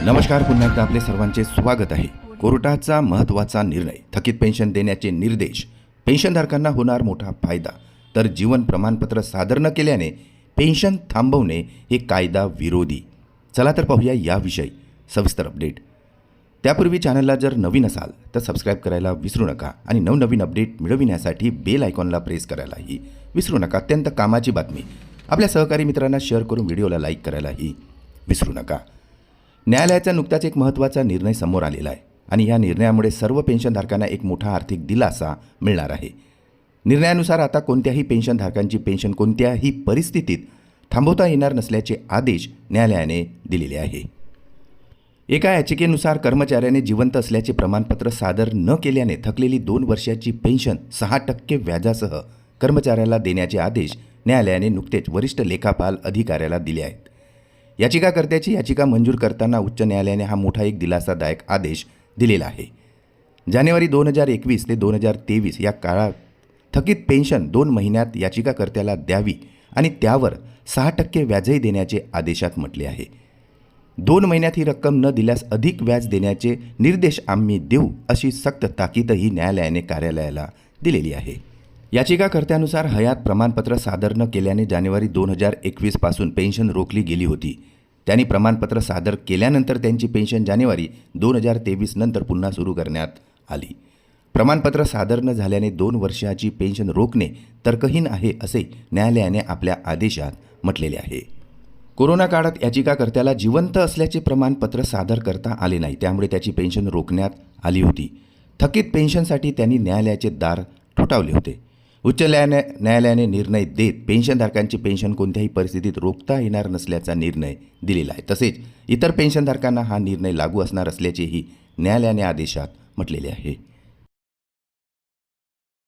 नमस्कार पुन्हा एकदा आपले सर्वांचे स्वागत आहे. कोर्टाचा महत्त्वाचा निर्णय थकीत पेन्शन देण्याचे निर्देश पेन्शनधारकांना होणार मोठा फायदा. तर जीवन प्रमाणपत्र सादर न केल्याने पेन्शन थांबवणे हे कायदा विरोधी. चला तर पाहूया याविषयी सविस्तर अपडेट. त्यापूर्वी चॅनलला जर नवीन असाल तर सबस्क्राईब करायला विसरू नका आणि नवनवीन अपडेट मिळविण्यासाठी बेल आयकॉनला प्रेस करायलाही विसरू नका. अत्यंत कामाची बातमी. आपल्या सहकारी मित्रांना शेअर करून व्हिडिओला लाईक करायलाही विसरू नका. न्यायालयाचा नुकताच एक महत्त्वाचा निर्णय समोर आलेला आहे आणि या निर्णयामुळे सर्व पेन्शनधारकांना एक मोठा आर्थिक दिलासा मिळणार आहे. निर्णयानुसार आता कोणत्याही पेन्शनधारकांची पेन्शन कोणत्याही परिस्थितीत थांबवता येणार नसल्याचे आदेश न्यायालयाने दिलेले आहे. एका याचिकेनुसार कर्मचाऱ्याने जिवंत असल्याचे प्रमाणपत्र सादर न केल्याने थकलेली दोन वर्षाची पेन्शन सहा टक्के व्याजासह कर्मचाऱ्याला देण्याचे आदेश न्यायालयाने नुकतेच वरिष्ठ लेखापाल अधिकाऱ्याला दिले आहेत. याचिकाकर्त्याची याचिका मंजूर करताना उच्च न्यायालयाने हा मोठा एक दिलासादायक आदेश दिलेला आहे. जानेवारी दोन हजार एकवीस ते दोन हजार तेवीस या काळात थकीत पेन्शन दोन महिन्यात याचिकाकर्त्याला द्यावी आणि त्यावर सहा टक्के व्याजही देण्याचे आदेशात म्हटले आहे. दोन महिन्यात ही रक्कम न दिल्यास अधिक व्याज देण्याचे निर्देश आम्ही देऊ अशी सक्त ताकीदही न्यायालयाने कार्यालयाला दिलेली आहे. याचिकाकर्त्यानुसार हयात प्रमाणपत्र सादर न केल्याने जानेवारी दोन हजार एकवीसपासून पेन्शन रोखली गेली होती. त्यांनी प्रमाणपत्र सादर केल्यानंतर त्यांची पेन्शन जानेवारी दोन हजार तेवीस नंतर पुन्हा सुरू करण्यात आली. प्रमाणपत्र सादर न झाल्याने दोन वर्षाची पेन्शन रोखणे तर्कहीन आहे असे न्यायालयाने आपल्या आदेशात म्हटलेले आहे. कोरोना काळात याचिकाकर्त्याला जिवंत असल्याचे प्रमाणपत्र सादर करता आले नाही त्यामुळे त्याची पेन्शन रोखण्यात आली होती. थकीत पेन्शनसाठी त्यांनी न्यायालयाचे दार ठोठावले होते. उच्च न्यायालय न्यायालयाने निर्णय देत पेन्शनधारकांची पेन्शन कोणत्याही परिस्थितीत रोखता येणार नसल्याचा निर्णय दिलेला आहे. तसेच इतर पेन्शनधारकांना हा निर्णय लागू असणार असल्याचेही न्यायालयाने आदेशात म्हटलेले आहे.